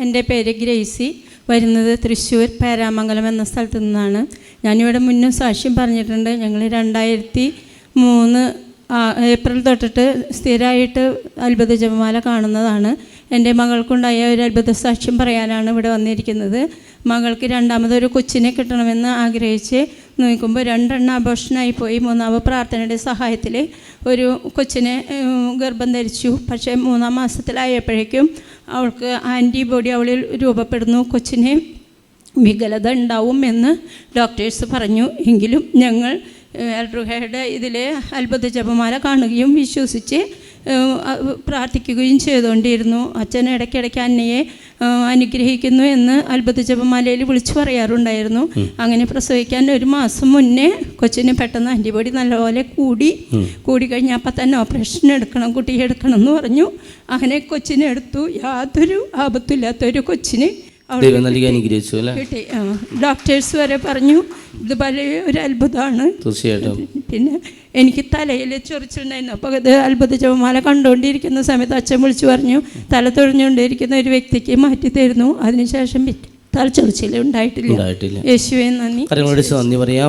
എന്റെ പേര് ഗ്രേസി. വരുന്നത് തൃശ്ശൂർ പേരാമംഗലം എന്ന സ്ഥലത്തു നിന്നാണ്. ഞാനിവിടെ മുന്നും സാക്ഷ്യം പറഞ്ഞിട്ടുണ്ട്. ഞങ്ങൾ രണ്ടായിരത്തി മൂന്ന് ഏപ്രിൽ തൊട്ടിട്ട് സ്ഥിരമായിട്ട് അത്ഭുത ജപമാല കാണുന്നതാണ്. എന്റെ മകൾക്കുണ്ടായ ഒരു അത്ഭുത സാക്ഷ്യം പറയാനാണ് ഇവിടെ വന്നിരിക്കുന്നത്. മകൾക്ക് രണ്ടാമതൊരു കൊച്ചിനെ കിട്ടണമെന്ന് ആഗ്രഹിച്ച് നോക്കുമ്പോൾ രണ്ടെണ്ണം അബോഷനായി പോയി. മൂന്നാമത് പ്രാർത്ഥനയുടെ സഹായത്തിൽ ഒരു കൊച്ചിനെ ഗർഭം ധരിച്ചു. പക്ഷേ മൂന്നാം മാസത്തിലായപ്പോഴേക്കും അവൾക്ക് ആന്റിബോഡി അവളിൽ രൂപപ്പെടുന്നു. കൊച്ചിനെ വികലത ഉണ്ടാവും എന്ന് ഡോക്ടേഴ്സ് പറഞ്ഞു. എങ്കിലും ഞങ്ങൾ എൽറുഹയുടെ ഇതിലെ അത്ഭുത ജപമാല കാണുകയും വിശ്വസിച്ച് പ്രാർത്ഥിക്കുകയും ചെയ്തുകൊണ്ടിരുന്നു. അച്ഛൻ ഇടയ്ക്കിടയ്ക്ക് അന്നയെ അനുഗ്രഹിക്കുന്നു എന്ന് അത്ഭുത ജപമാലയിൽ വിളിച്ചു പറയാറുണ്ടായിരുന്നു. അങ്ങനെ പ്രസവിക്കാൻ ഒരു മാസം മുന്നേ കൊച്ചിന് പെട്ടെന്ന് ആന്റിബോഡി നല്ലപോലെ കൂടി. കൂടി കഴിഞ്ഞാൽ അപ്പം തന്നെ ഓപ്പറേഷൻ എടുക്കണം കുട്ടിയെ എടുക്കണം എന്ന് പറഞ്ഞു. അങ്ങനെ കൊച്ചിനെ എടുത്തു. യാതൊരു ആപത്തില്ലാത്തൊരു കൊച്ചിന് അവിടെ ദൈവം നൽകി അനുഗ്രഹിച്ചു അല്ലേ? ഡോക്ടേഴ്സ് വരെ പറഞ്ഞു ഇത് വലിയ ഒരു അത്ഭുതമാണ്. തീർച്ചയായിട്ടും. പിന്നെ എനിക്ക് തലയിൽ ചൊറിച്ചിട്ടുണ്ടായിരുന്നു അപ്പോൾ അത് അത്ഭുത ജപമാല കണ്ടുകൊണ്ടിരിക്കുന്ന സമയത്ത് അച്ഛൻ വിളിച്ചു പറഞ്ഞു തല തൊഴിഞ്ഞുകൊണ്ടിരിക്കുന്ന ഒരു വ്യക്തിക്ക് മാറ്റി തരുന്നു. അതിനുശേഷം തല ചൊറിച്ചിൽ ഉണ്ടായിട്ടില്ല. യേശുവേ നന്ദി പറയാം.